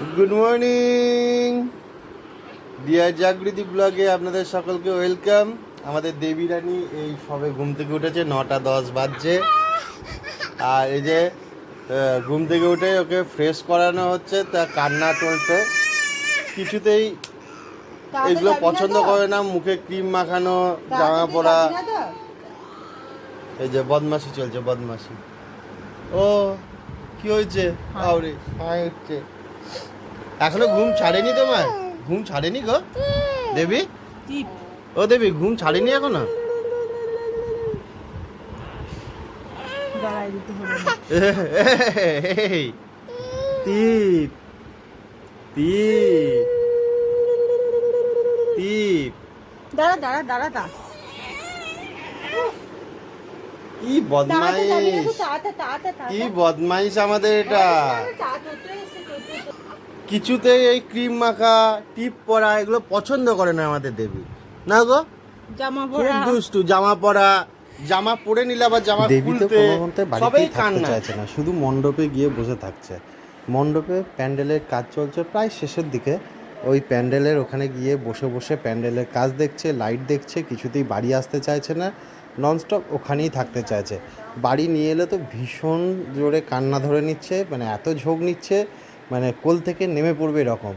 Good morning deer Jagriti ব্লগে আপনাদের সকলকে ওয়েলকাম আমাদের দেবী রানী এই সবে ঘুম থেকে উঠেছে নটা দশ বাজছে। আর এই যে ঘুম থেকে উঠে ওকে ফ্রেশ করানো হচ্ছে তা কান্না চলছে। কিছুতেই এগুলো পছন্দ করে না মুখে ক্রিম মাখানো জামা পরা। এই যে বদমাশি চলছে বদমাশি। ও কি হয়েছে? আরে হাই উঠছে এখনও ঘুম ছাড়েনি তোমার? ঘুম ছাড়েনি গো? দেবী? ও দেবী ঘুম ছাড়েনি এখনও? এই, টিপ। টিপ। টিপ। দাঁড়া দাঁড়া দাঁড়া দাঁড়া। কি বদমাইশ। কি বদমাইশ আমাদের এটা। কিছুতেই এই ক্রিম মাখা টিপ পরা এগুলো পছন্দ করে না আমাদের দেবী। না গো? জামা পরা। দুষ্টু জামা পরা জামা পরে নিলে আবার জামা দেবী তো খুলতে কোনো সবাই বাড়িতেই থাকতে কান্না। চাইছে না শুধু মণ্ডপে গিয়ে বসে থাকছে। মণ্ডপে প্যান্ডেলের কাজ চলছে প্রায় শেষের দিকে। ওই প্যান্ডেলের ওখানে গিয়ে বসে বসে প্যান্ডেলের কাজ দেখছে লাইট দেখছে কিছুতেই বাড়ি আসতে চাইছে না ননস্টপ ওখানেই থাকতে চাইছে। বাড়ি নিয়ে এলে তো ভীষণ জোরে কান্না ধরে নিচ্ছে মানে এত ঝোঁক নিচ্ছে মানে কোল থেকে নেমে পড়বে এরকম।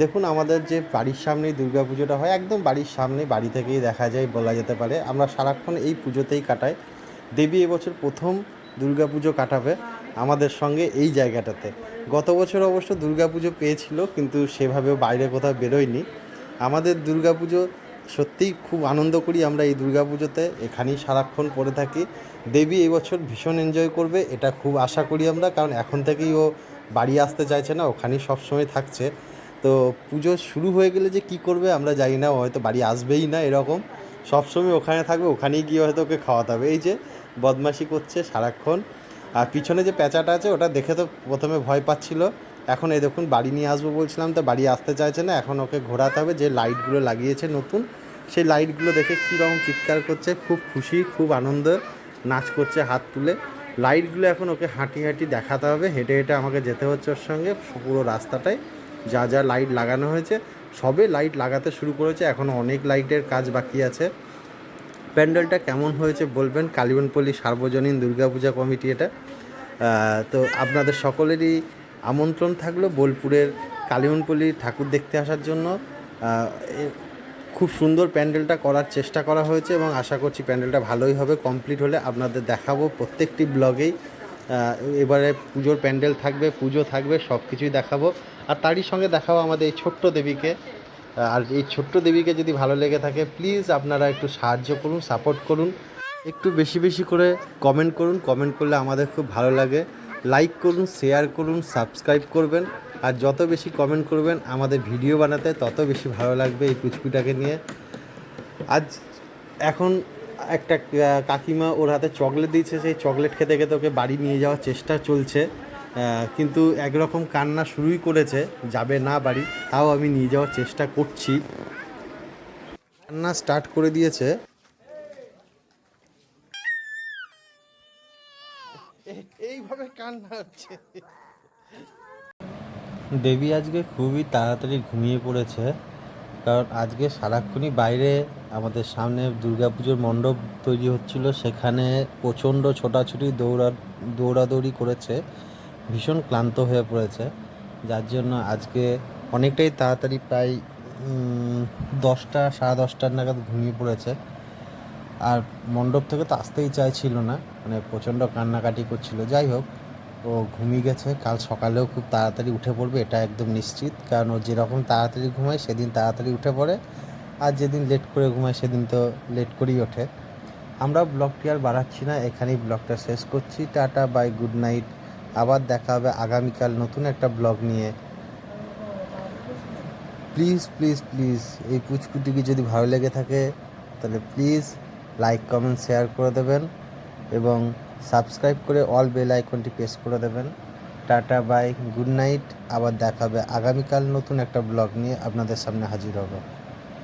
দেখুন, আমাদের যে বাড়ির সামনেই দুর্গা পুজোটা হয়, একদম বাড়ির সামনে, বাড়ি থেকেই দেখা যায়, বলা যেতে পারে। আমরা সারাক্ষণ এই পুজোতেই কাটাই। দেবী এবছর প্রথম দুর্গা পুজো কাটাবে আমাদের সঙ্গে এই জায়গাটাতে। গত বছর অবশ্য দুর্গা পুজো পেয়েছিল, কিন্তু সেভাবে বাইরে কোথাও বেরোয়নি। আমাদের দুর্গা পুজো সত্যিই খুব আনন্দ করি আমরা এই দুর্গা পুজোতে এখানেই সারাক্ষণ পড়ে থাকি। দেবী এবছর ভীষণ এনজয় করবে, এটা খুব আশা করি আমরা, কারণ এখন থেকেই ও বাড়ি আসতে চাইছে না, ওখানেই সবসময় থাকছে। তো পুজো শুরু হয়ে গেলে যে কি করবে আমরা জানি না, হয়তো বাড়ি আসবেই না এরকম। সবসময় ওখানে থাকবে, ওখানেই গিয়ে হয়তো ওকে খাওয়াতে হবে। এই যে বদমাশি করছে সারাক্ষণ। আর পিছনে যে প্যাঁচাটা আছে, ওটা দেখে তো প্রথমে ভয় পাচ্ছিল। এখন এই দেখুন, বাড়ি নিয়ে আসব বলছিলাম, তো বাড়ি আসতে চাইছে না, এখন ওকে ঘোরাতে হবে। যে লাইটগুলো লাগিয়েছে নতুন, সেই লাইটগুলো দেখে কীরকম চিৎকার করছে, খুব খুশি, খুব আনন্দ, নাচ করছে হাত তুলে। লাইটগুলো এখন ওকে হাঁটি হাঁটি দেখাতে হবে, হেঁটে হেঁটে আমাকে যেতে হচ্ছে ওর সঙ্গে, পুরো রাস্তাটায় যা যা লাইট লাগানো হয়েছে, সবে লাইট লাগাতে শুরু করেছে এখনও অনেক লাইটের কাজ বাকি আছে। প্যান্ডেলটা কেমন হয়েছে বলবেন? কালিবনপল্লী সার্বজনীন দুর্গাপূজা কমিটি এটা। তো আপনাদের সকলেরই আমন্ত্রণ থাকল বোলপুরের কালিমনপল্লী ঠাকুর দেখতে আসার জন্য। খুব সুন্দর প্যান্ডেলটা করার চেষ্টা করা হয়েছে এবং আশা করছি প্যান্ডেলটা ভালোই হবে, কমপ্লিট হলে আপনাদের দেখাবো প্রত্যেকটি ব্লগেই। এবারে পুজোর প্যান্ডেল থাকবে, পুজো থাকবে সব কিছুই দেখাবো। আর তারই সঙ্গে দেখাবো আমাদের এই ছোট্ট দেবীকে। আর এই ছোট্ট দেবীকে যদি ভালো লেগে থাকে প্লিজ আপনারা একটু সাহায্য করুন সাপোর্ট করুন। একটু বেশি বেশি করে কমেন্ট করুন কমেন্ট করলে আমাদের খুব ভালো লাগে। লাইক করুন শেয়ার করুন সাবস্ক্রাইব করবেন। আর যত বেশি কমেন্ট করবেন, আমাদের ভিডিও বানাতে তত বেশি ভালো লাগবে এই পুচকুটাকে নিয়ে। আজ এখন একটা কাকিমা ওর হাতে চকলেট দিয়েছে, সেই চকলেট খেতে খেতে ওকে বাড়ি নিয়ে যাওয়ার চেষ্টা চলছে। কিন্তু একরকম কান্না শুরুই করেছে, যাবে না বাড়ি, তাও আমি নিয়ে যাওয়ার চেষ্টা করছি। কান্না স্টার্ট করে দিয়েছে। এইভাবে কান্না হচ্ছে। দেবী আজকে খুবই তাড়াতাড়ি ঘুমিয়ে পড়েছে, কারণ আজকে সারাক্ষণই বাইরে আমাদের সামনে দুর্গাপুজোর মণ্ডপ তৈরি হচ্ছিল, সেখানে প্রচণ্ড ছোটাছুটি দৌড়া, দৌড়াদৌড়ি করেছে, ভীষণ ক্লান্ত হয়ে পড়েছে, যার জন্য আজকে অনেকটাই তাড়াতাড়ি প্রায় দশটা, সাড়ে দশটার নাগাদ ঘুমিয়ে পড়েছে, আর মণ্ডপ থেকে তো আসতেই চাইছিল না মানে প্রচণ্ড কান্নাকাটি করছিল, যাই হোক ও ঘুমিয়ে গেছে। কাল সকালেও খুব তাড়াতাড়ি উঠে পড়বে, এটা একদম নিশ্চিত। কারণ ও যেরকম তাড়াতাড়ি ঘুমায়, সেদিন তাড়াতাড়ি উঠে পড়ে। আর যেদিন লেট করে ঘুমায়, সেদিন তো লেট করেই ওঠে। আমরা ব্লগটি আর বাড়াচ্ছি না, এখানেই ব্লগটা শেষ করছি। টাটা বাই গুড নাইট আবার দেখা হবে আগামীকাল নতুন একটা ব্লগ নিয়ে। প্লিজ প্লিজ প্লিজ এই পুচকুটিকে যদি ভালো লেগে থাকে, তাহলে প্লিজ লাইক কমেন্ট শেয়ার করে দেবেন। এবং সাবস্ক্রাইব করে অল বেল আইকনটি প্রেস করে দেবেন। Ta-ta, bye, good night. আবার দেখাবে আগামীকাল নতুন একটা ব্লগ নিয়ে আপনাদের সামনে হাজির হবে।